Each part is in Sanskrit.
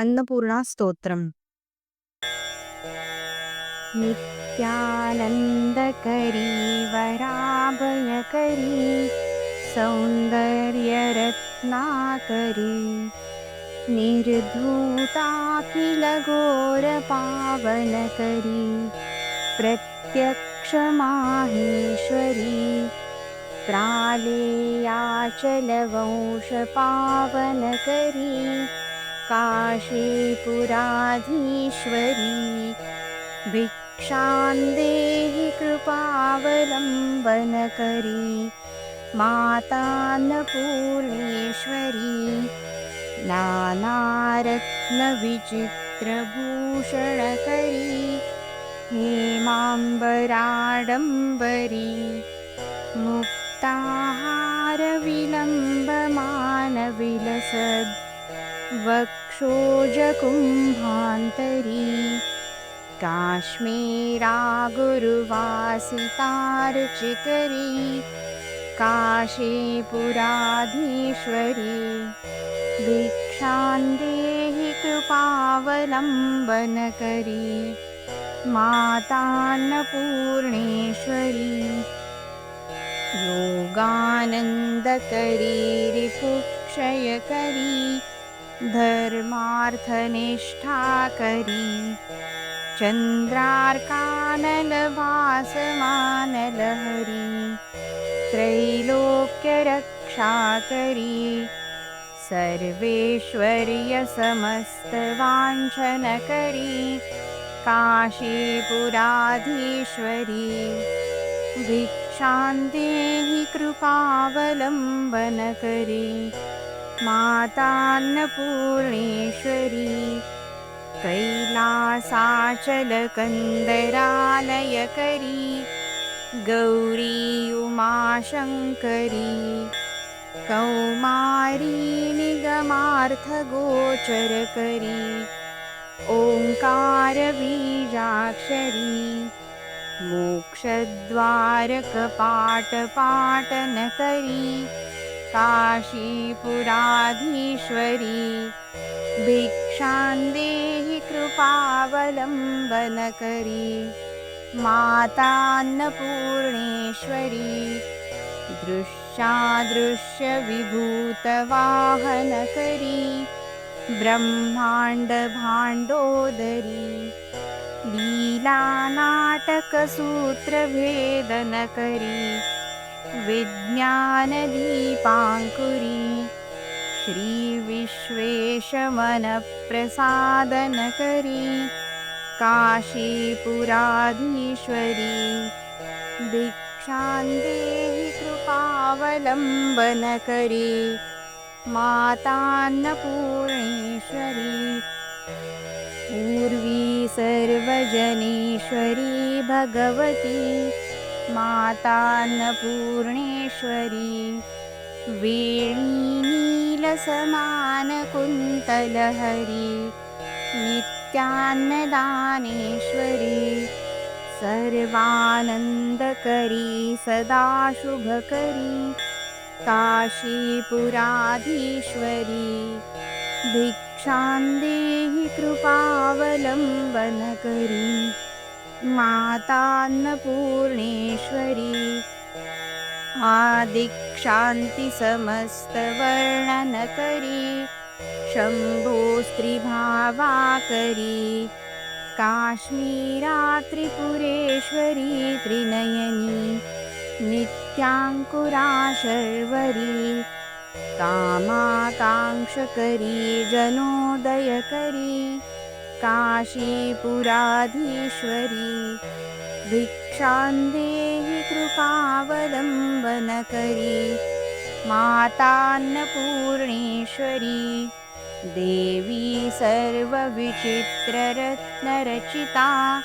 अन्नपूर्णास्तोत्रम्। नित्यानन्दकरी वराभयकरी सौन्दर्यरत्नाकरी निर्धूताखिलघोरपावनकरी प्रत्यक्षमाहेश्वरी प्रालेयाचलवंशपावनकरी काशीपुराधीश्वरी भिक्षान्देहि कृपावलम्बनकरी मातान्नपूर्णेश्वरी नानारत्नविचित्रभूषणकरी हेमाम्बराडम्बरी मुक्ताहारविलम्बमानविलसद् वक्षोजकुम्भान्तरी काश्मीरागुरुवासितार्चिकरी काशीपुराधीश्वरी भिक्षान्देहि कृपावलम्बनकरी मातान्नपूर्णेश्वरी योगानन्दकरी रिपुक्षयकरी धर्मार्थनिष्ठाकरी चन्द्रार्कानलवासमानलहरी त्रैलोक्यरक्षाकरी सर्वेश्वर्यसमस्तवाञ्छनकरी काशीपुराधीश्वरी भिक्षान्तेहि कृपावलम्बनकरी मातान्नपूर्णेश्वरी कैलासाचलकन्दरालयकरी गौरी उमाशङ्करी कौमारी निगमार्थगोचरकरी ओङ्कारबीजाक्षरी मोक्षद्वारकपाटपाटनकरी काशीपुराधीश्वरी भिक्षान्देहि कृपावलम्बनकरी मातान्नपूर्णेश्वरी दृश्यादृश्यविभूतवाहनकरी ब्रह्माण्डभाण्डोदरी लीलानाटकसूत्रभेदनकरी विज्ञानदीपाङ्कुरी श्रीविश्वेशमनप्रसादनकरी काशीपुराधीश्वरी भिक्षान्देहि कृपावलम्बनकरी मातान्नपूर्णेश्वरी पूर्वी सर्वजनेश्वरी भगवती मातान्नपूर्णेश्वरी। वेणीनीलसमानकुन्तलहरी। नित्यान्नदानेश्वरी। सर्वानन्दकरी सदा शुभकरी काशीपुराधीश्वरी भिक्षान्देहि कृपावलम्बनकरी मातान्नपूर्णेश्वरी। आदिक्षान्तिसमस्तवर्णनकरी शम्भोस्त्रिभावाकरी। काश्मीरात्रिपुरेश्वरी त्रिनयनी। नित्याङ्कुराशर्वरी। कामाकाङ्क्षकरी जनोदयकरी काशीपुराधीश्वरी भिक्षान्देहि कृपावलम्बनकरी। मातान्नपूर्णेश्वरी। देवी सर्वविचित्ररत्नरचिता।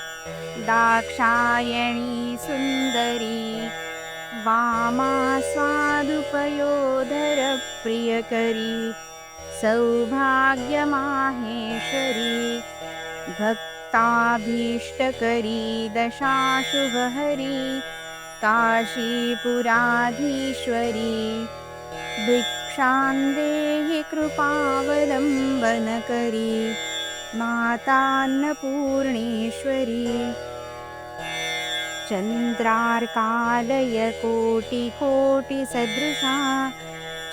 दाक्षायणी सुन्दरी। वामा स्वादुपयोधरप्रियकरी सौभाग्यमाहेश्वरी भक्ताभीष्टकरी दशाशुभहरी काशीपुराधीश्वरी भिक्ष भिक्षां देहि कृपावलम्बनकरी मातान्नपूर्णेश्वरी चन्द्रार्कालय कोटिकोटिसदृशा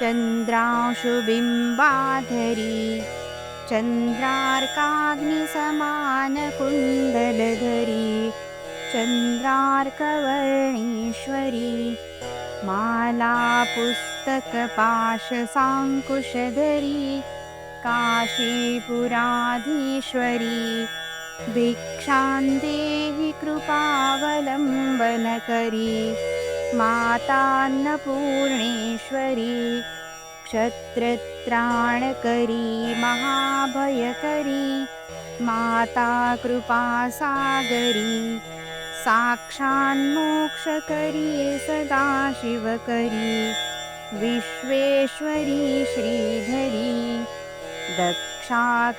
चन्द्रांशुबिम्बाधरी चन्द्रार्काग्निसमानकुण्डलधरी चन्द्रार्कवर्णीश्वरी माला पुस्तकपाशसाङ्कुशधरी काशीपुराधीश्वरी भिक्षां देहि कृपावलम्बनकरी मातान्नपूर्णेश्वरी क्षत्रत्राणकरी महाभयकरी माता कृपासागरी साक्षान्मोक्षकरी सदाशिवकरी विश्वेश्वरी श्रीधरी दक्षाक्रन्दकरी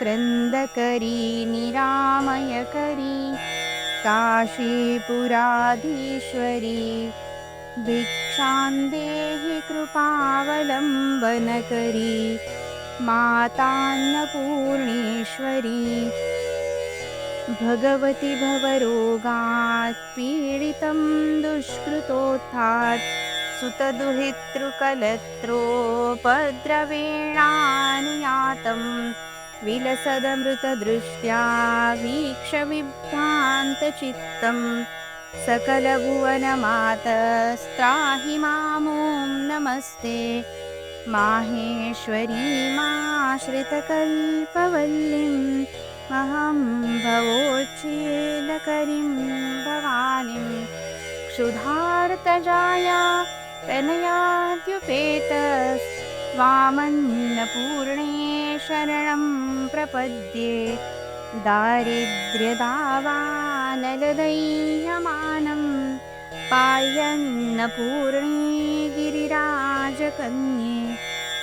निरामयकरी काशीपुराधीश्वरी भिक्षां देहि कृपावलम्बनकरी मातान्नपूर्णेश्वरी। भगवति भवरोगात् पीडितं दुष्कृतोत्थात् सुतदुहितृकलत्रोपद्रवेणानुयातं विलसदमृतदृष्ट्या वीक्षविभ्रान्तचित्तं सकलभुवनमातस्त्राहि मामों नमस्ते। माहेश्वरीमाश्रितकल्पवल्लिम् अहं भवोच्छेदकरीं भवानीं। क्षुधार्तजाया तनयाद्युपेतस्त्वामन्नपूर्णे शरणं प्रपद्ये दारिद्र्यदावानलदैह्यमानं पायन्नपूर्णे गिरिराजकन्ये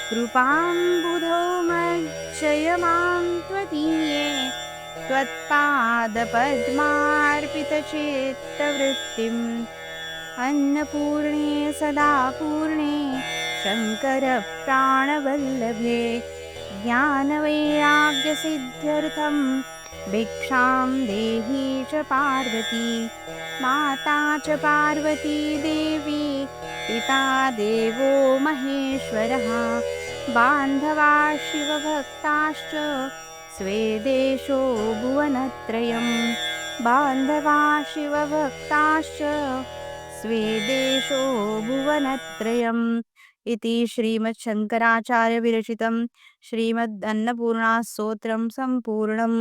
कृपां बुधौ मज्जय मां त्वदीये त्वत्पादपद्मार्पितचित्तवृत्तिम् अन्नपूर्णे सदा पूर्णे शङ्करप्राणवल्लभे ज्ञानवैराग्यसिद्ध्यर्थं भिक्षां देही च पार्वती माता च पार्वती देवी पिता देवो महेश्वरः बान्धवा शिवभक्ताश्च स्वे देशो भुवनत्रयं बान्धवा शिवभक्ताश्च स्वे देशो भुवनत्रयम् इति श्रीमच्छङ्कराचार्यविरचितं श्रीमदन्नपूर्णास्तोत्रं सम्पूर्णम्।